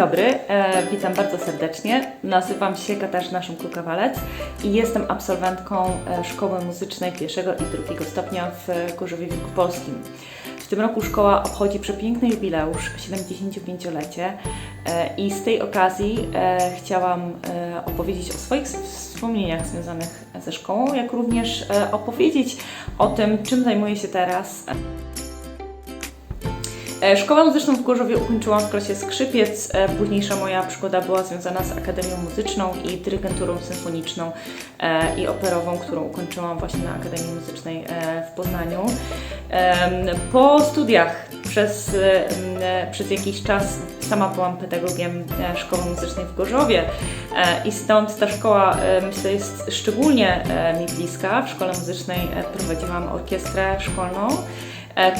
dobry, e, witam bardzo serdecznie. Nazywam się Katarzyna Szymko-Kawalec i jestem absolwentką e, Szkoły Muzycznej pierwszego i drugiego stopnia w Gorzowie Wielkopolskim. W tym roku szkoła obchodzi przepiękny jubileusz, 75-lecie e, i z tej okazji e, chciałam e, opowiedzieć o swoich wspomnieniach związanych ze szkołą, jak również e, opowiedzieć o tym, czym zajmuję się teraz. E, Szkołę muzyczną w Gorzowie ukończyłam w klasie skrzypiec. E, Późniejsza moja przygoda była związana z Akademią Muzyczną i dyrygenturą symfoniczną e, i operową, którą ukończyłam właśnie na Akademii Muzycznej w Poznaniu. Po studiach przez, przez jakiś czas sama byłam pedagogiem Szkoły Muzycznej w Gorzowie i stąd ta szkoła myślę jest szczególnie mi bliska. W Szkole Muzycznej prowadziłam orkiestrę szkolną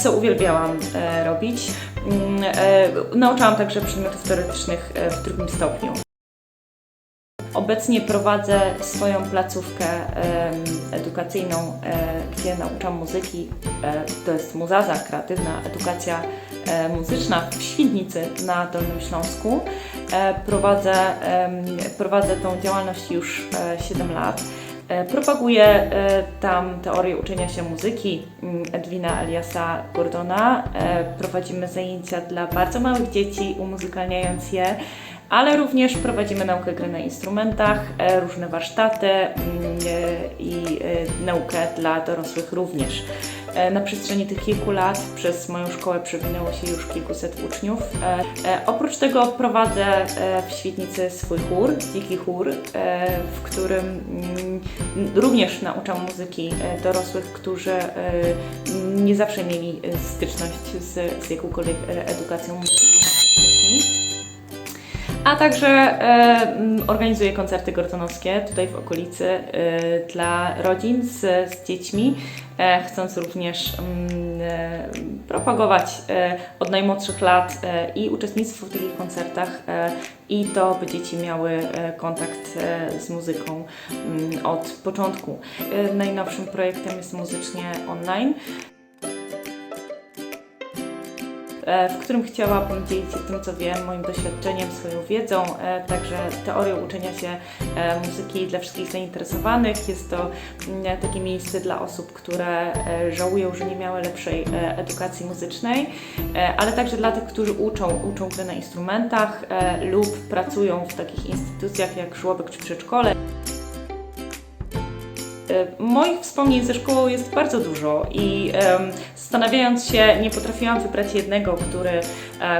co uwielbiałam e, robić. Mm, e, Nauczałam także przedmiotów teoretycznych e, w drugim stopniu. Obecnie prowadzę swoją placówkę edukacyjną, e, gdzie nauczam muzyki. E, To jest Muzaza, kreatywna edukacja e, muzyczna w Świdnicy na Dolnym Śląsku. E, Prowadzę, prowadzę tą działalność już e, 7 lat. E, Propaguję e, tam teorię uczenia się muzyki mm, Edwina Eliasa Gordona. E, Prowadzimy zajęcia dla bardzo małych dzieci, umuzykalniając je, ale również prowadzimy naukę gry na instrumentach, różne warsztaty mm, i naukę dla dorosłych również. Na przestrzeni tych kilku lat przez moją szkołę przewinęło się już kilkuset uczniów. Oprócz tego prowadzę w Świdnicy swój chór, dziki chór, w którym mm, również nauczam muzyki e, dorosłych, którzy e, nie zawsze mieli e, styczność z, z jakąkolwiek edukacją muzyczną. A także e, m, organizuję koncerty gortonowskie tutaj w okolicy e, dla rodzin z, z dziećmi, e, chcąc również e, propagować e, od najmłodszych lat e, i uczestnictwo w takich koncertach e, i to, by dzieci miały kontakt z muzyką mm, od początku. Najnowszym projektem jest muzycznie online w którym chciałabym dzielić się tym, co wiem, moim doświadczeniem, swoją wiedzą, e, także teorią uczenia się e, muzyki dla wszystkich zainteresowanych. Jest to mm, takie miejsce dla osób, które e, żałują, że nie miały lepszej e, edukacji muzycznej, e, ale także dla tych, którzy uczą, uczą gry na instrumentach e, lub pracują w takich instytucjach jak żłobek czy przedszkole. E, Moich wspomnień ze szkołą jest bardzo dużo i zastanawiając się, nie potrafiłam wybrać jednego, który,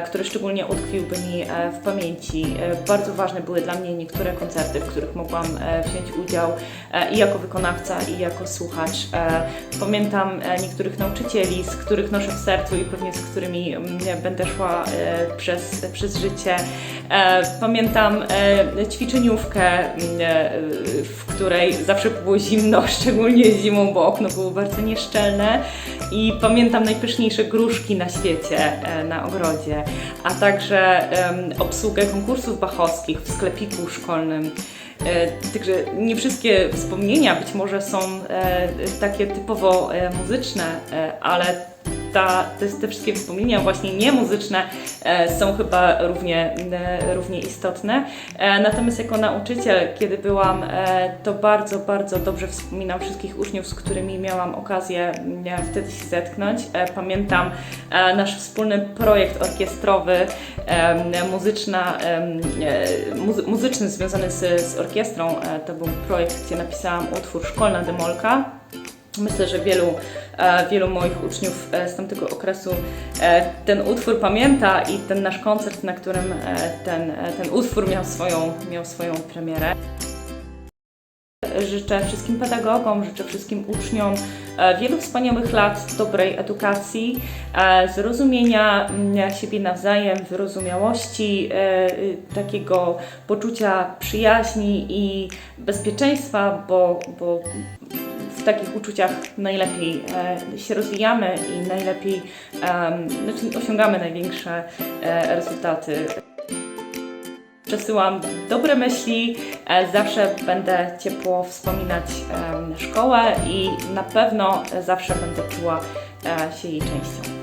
który szczególnie utkwiłby mi e, w pamięci. E, bardzo ważne były dla mnie niektóre koncerty, w których mogłam e, wziąć udział e, i jako wykonawca, i jako słuchacz. E, pamiętam e, niektórych nauczycieli, z których noszę w sercu i pewnie z którymi mm, będę szła e, przez, przez życie. E, Pamiętam e, ćwiczeniówkę, mm, e, w której zawsze było zimno, szczególnie zimą, bo okno było bardzo nieszczelne. I pamiętam najpyszniejsze gruszki na świecie e, na ogrodzie, a także obsługę konkursów bachowskich w sklepiku szkolnym. E, Także nie wszystkie wspomnienia być może są e, takie typowo e, muzyczne, ale ta, te, te wszystkie wspomnienia właśnie niemuzyczne e, są chyba równie, e, równie istotne. E, natomiast jako nauczyciel, kiedy byłam, e, to bardzo, bardzo dobrze wspominam wszystkich uczniów, z którymi miałam okazję e, wtedy się zetknąć. E, pamiętam e, nasz wspólny projekt orkiestrowy, e, muzyczna, e, muzy, muzyczny związany z, z orkiestrą. E, to był projekt, gdzie napisałam utwór Szkolna Demolka. Myślę, że wielu, e, wielu moich uczniów e, z tamtego okresu e, ten utwór pamięta i ten nasz koncert, na którym e, ten, e, ten utwór miał swoją, miał swoją premierę. Życzę wszystkim pedagogom, życzę wszystkim uczniom e, wielu wspaniałych lat dobrej edukacji, e, zrozumienia mm, siebie nawzajem, wyrozumiałości, e, y, takiego poczucia przyjaźni i bezpieczeństwa, bo, bo w takich uczuciach najlepiej e, się rozwijamy i najlepiej znaczy osiągamy największe e, rezultaty. Przesyłam dobre myśli, e, zawsze będę ciepło wspominać szkołę i na pewno zawsze będę czuła się jej częścią.